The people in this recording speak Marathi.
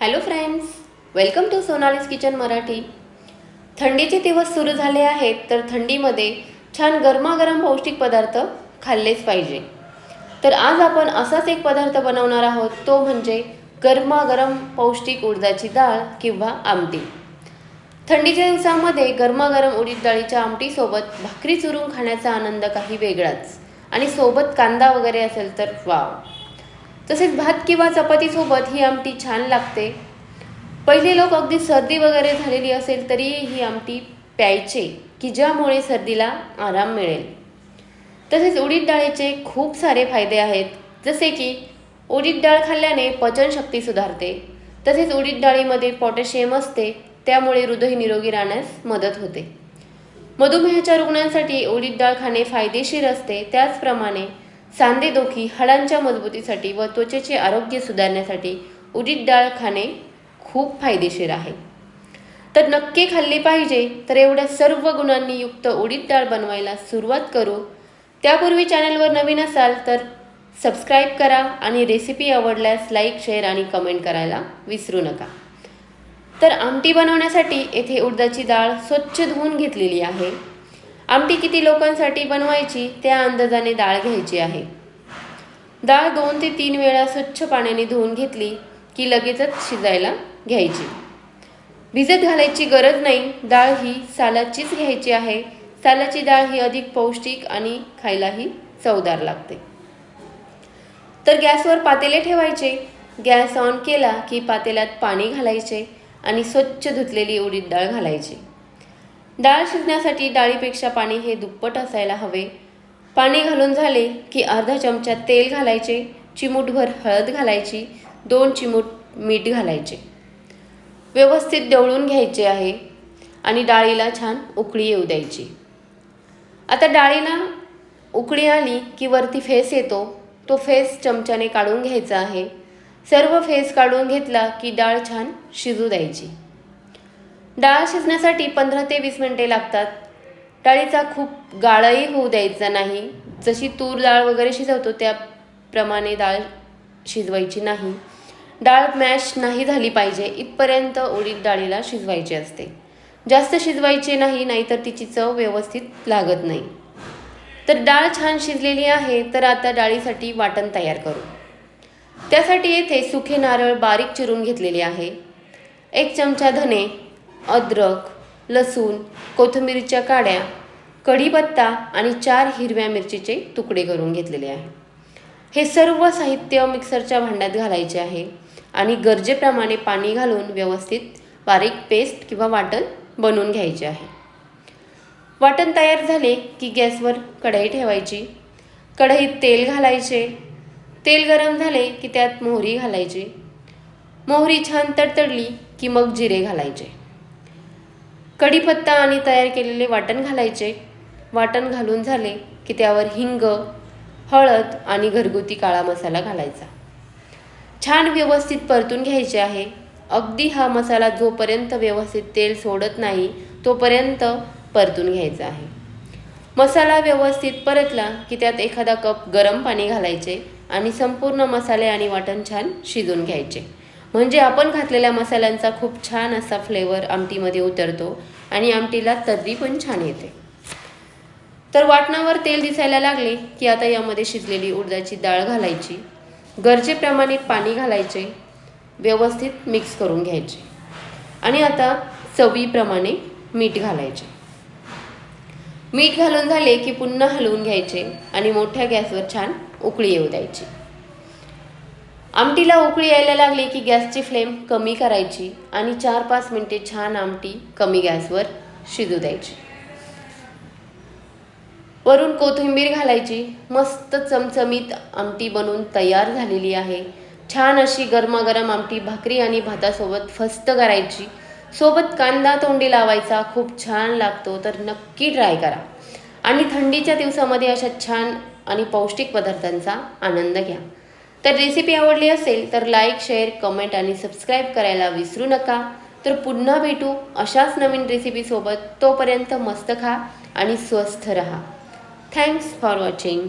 Hello friends welcome to Sonali's kitchen Marathi थंडीचे दिवस सुरू झाले आहेत तर थंडीमध्ये छान गरमागरम पौष्टिक पदार्थ खाल्लेच पाहिजे. तर आज आपण असाच एक पदार्थ बनवणार आहोत तो म्हणजे गरमागरम पौष्टिक उडदाची डाळ किंवा आमटी. थंडीच्या दिवसामध्ये गरमागरम उडीद डाळीच्या आमटीसोबत भाकरी चुरून खाण्याचा आनंद काही वेगळाच. आणि सोबत कांदा वगैरे असेल तर वाव. तसेच भात किंवा चपातीसोबत ही आमटी छान लागते. पहिले लोक अगदी सर्दी वगैरे झालेली असेल तरी ही आमटी प्यायचे की ज्यामुळे सर्दीला आराम मिळेल. तसेच उडीद डाळीचे खूप सारे फायदे आहेत. जसे की उडीद डाळ खाल्ल्याने पचनशक्ती सुधारते. तसेच उडीद डाळीमध्ये पोटॅशियम असते त्यामुळे हृदय निरोगी राहण्यास मदत होते. मधुमेहाच्या रुग्णांसाठी उडीद डाळ खाणे फायदेशीर असते. त्याचप्रमाणे सांधेदुखी हाडांच्या मजबूतीसाठी व त्वचेचे आरोग्य सुधारण्यासाठी उडीद डाळ खाणे खूप फायदेशीर आहे. तर नक्की खाल्ली पाहिजे तर एवढ्या सर्व गुणांनी युक्त उडीद डाळ बनवायला सुरुवात करू. त्यापूर्वी चॅनलवर नवीन असाल तर सबस्क्राईब करा आणि रेसिपी आवडल्यास लाईक शेअर आणि कमेंट करायला विसरू नका. तर आमटी बनवण्यासाठी येथे उडदाची डाळ स्वच्छ धुवून घेतलेली आहे. आमटी किती लोकांसाठी बनवायची त्या अंदाजाने डाळ घ्यायची आहे. डाळ दोन ते तीन वेळा स्वच्छ पाण्याने धुवून घेतली की लगेचच शिजायला घ्यायची. भिजत घालायची गरज नाही डाळ ही सालाचीच घ्यायची आहे. सालाची डाळ ही अधिक पौष्टिक आणि खायलाही चवदार लागते. तर गॅसवर पातेले ठेवायचे. गॅस ऑन केला की पातेल्यात पाणी घालायचे आणि स्वच्छ धुतलेली उडीद डाळ घालायची. डाळ शिजण्यासाठी डाळीपेक्षा पाणी हे दुप्पट असायला हवे. पाणी घालून झाले की अर्धा चमचा तेल घालायचे चिमूटभर हळद घालायची दोन चिमूट मीठ घालायचे. व्यवस्थित डवळून घ्यायचे आहे आणि डाळीला छान उकळी येऊ द्यायची. आता डाळीला उकळी आली की वरती फेस येतो. तो फेस चमच्याने काढून घ्यायचा आहे. सर्व फेस काढून घेतला की डाळ छान शिजू द्यायची. डाळ शिजण्यासाठी पंधरा ते वीस मिनटे लागतात. डाळीचा खूप गाळही होऊ द्यायचा नाही. जशी तूर डाळ वगैरे शिजवतो त्याप्रमाणे डाळ शिजवायची नाही. डाळ मॅश नाही झाली पाहिजे इथपर्यंत उडीद डाळीला शिजवायची असते. जास्त शिजवायचे नाही नाहीतर तिची चव व्यवस्थित लागत नाही. तर डाळ छान शिजलेली आहे तर आता डाळीसाठी वाटण तयार करू. त्यासाठी येथे सुखे नारळ बारीक चिरून घेतलेले आहे. एक चमचा धने अद्रक लसूण कोथिंबीरच्या काड्या कढीपत्ता आणि चार हिरव्या मिरचीचे तुकडे करून घेतलेले आहे. हे सर्व साहित्य मिक्सरच्या भांड्यात घालायचे आहे आणि गरजेप्रमाणे पाणी घालून व्यवस्थित बारीक पेस्ट किंवा वाटण बनवून घ्यायचे आहे. वाटण तयार झाले की गॅसवर कढई ठेवायची. कढईत तेल घालायचे. तेल गरम झाले की त्यात मोहरी घालायची. मोहरी छान तडतडली की मग जिरे घालायचे. कढीपत्ता आणि तयार केलेले वाटण घालायचे. वाटण घालून झाले की त्यावर हिंग हळद आणि घरगुती काळा मसाला घालायचा. छान व्यवस्थित परतून घ्यायचे आहे. अगदी हा मसाला जोपर्यंत व्यवस्थित तेल सोडत नाही तोपर्यंत परतून घ्यायचा आहे. मसाला व्यवस्थित परतला की त्यात एखादा कप गरम पाणी घालायचे आणि संपूर्ण मसाले आणि वाटण छान शिजून घ्यायचे. म्हणजे आपण घातलेल्या मसाल्यांचा खूप छान असा फ्लेवर आमटीमध्ये उतरतो आणि आमटीला तर्री पण छान येते. तर वाटणावर तेल दिसायला लागले की आता यामध्ये शिजलेली उडदाची डाळ घालायची गरजेप्रमाणे पाणी घालायचे व्यवस्थित मिक्स करून घ्यायचे आणि आता चवीप्रमाणे मीठ घालायचे. मीठ घालून झाले की पुन्हा हलवून घ्यायचे आणि मोठ्या गॅसवर छान उकळी येऊ द्यायची. आमटीला उकळी यायला लागली की गॅसची फ्लेम कमी करायची आणि चार पाच मिनटे छान आमटी कमी गॅसवर शिजू द्यायची. वरून कोथिंबीर घालायची. मस्त चमचमीत आमटी बनवून तयार झालेली आहे. छान अशी गरमागरम आमटी भाकरी आणि भातासोबत फस्त करायची. सोबत कांदा तोंडी लावायचा. खूप छान लागतो तर नक्की ट्राय करा. आणि थंडीच्या दिवसामध्ये अशा छान आणि पौष्टिक पदार्थांचा आनंद घ्या. तर रेसिपी आवडली असेल तर लाईक शेअर कमेंट आणि सबस्क्राईब करायला विसरू नका. तर पुन्हा भेटू अशाच नवीन रेसिपीसोबत तोपर्यंत मस्त खा आणि स्वस्थ रहा. Thanks for watching